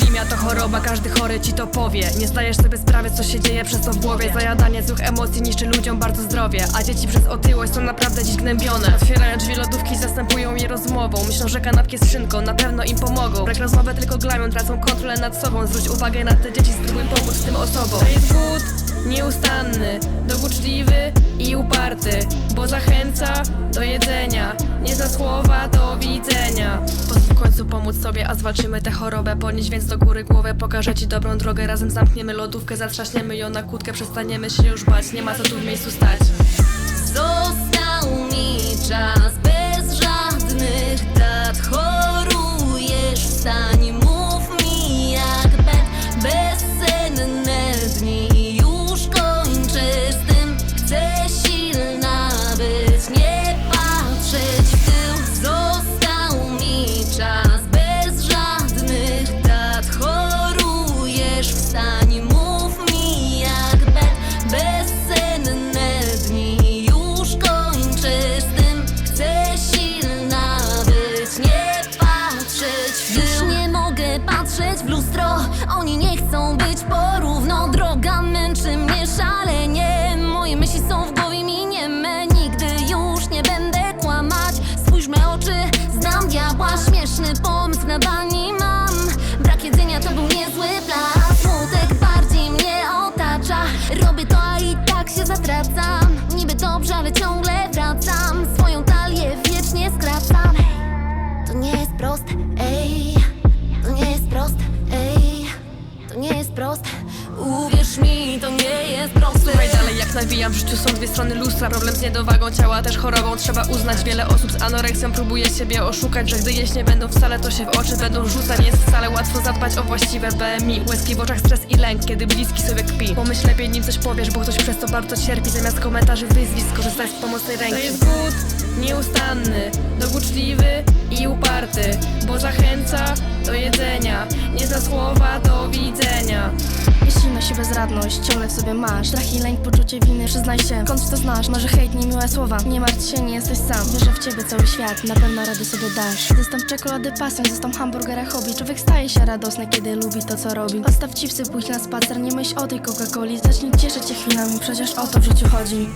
Bulimia to choroba, każdy chory ci to powie. Nie zdajesz sobie sprawy, co się dzieje przez to w głowie. Zajadanie złych emocji niszczy ludziom bardzo zdrowie A dzieci przez otyłość są naprawdę dziś gnębione. Otwierają drzwi lodówki, zastępują je rozmową. Myślą, że kanapki z szynką na pewno im pomogą. Brak rozmowy tylko glamią, tracą kontrolę nad sobą. Zwróć uwagę na te dzieci, spróbuj pomóc tym osobom. To jest głód nieustanny, dokuczliwy i uparty Bo zachęca do jedzenia, nie za słowa do widzenia pomóc sobie, a zwalczymy tę chorobę. Podnieś więc do góry głowę, pokażę ci dobrą drogę. Razem zamkniemy lodówkę, zatrzaśniemy ją na kłódkę Przestaniemy się już bać, nie ma co tu w miejscu stać. Został mi czas bez żadnych dat nawijam, w życiu są dwie strony lustra. Problem z niedowagą ciała, też chorobą. Trzeba uznać, wiele osób z anoreksją. Próbuje siebie oszukać Że gdy jeść nie będą wcale, to się w oczy będą rzucać. Jest wcale łatwo zadbać o właściwe BMI Łezki w oczach, stres i lęk, kiedy bliski sobie kpi. Pomyśl lepiej, nim coś powiesz, bo ktoś przez to bardzo cierpi. Zamiast komentarzy wyzwisk, skorzystaj z pomocnej ręki. To jest głód nieustanny, dokuczliwy i uparty Bo zachęca do jedzenia, nie za słowa bezradność. Ciągle w sobie masz Strach i lęk, poczucie winy, przyznaj się. Skąd to znasz? Może hejt, niemiłe słowa. Nie martw się, nie jesteś sam. Wierzę w ciebie cały świat, na pewno rady sobie dasz. Zastąp czekolady pasją, zastąp hamburgera hobby. Człowiek staje się radosny, kiedy lubi to, co robi. Odstaw chipsy, pójdź na spacer, nie myśl o tej Coca-Coli. Zacznij cieszyć się chwilami, przecież o to w życiu chodzi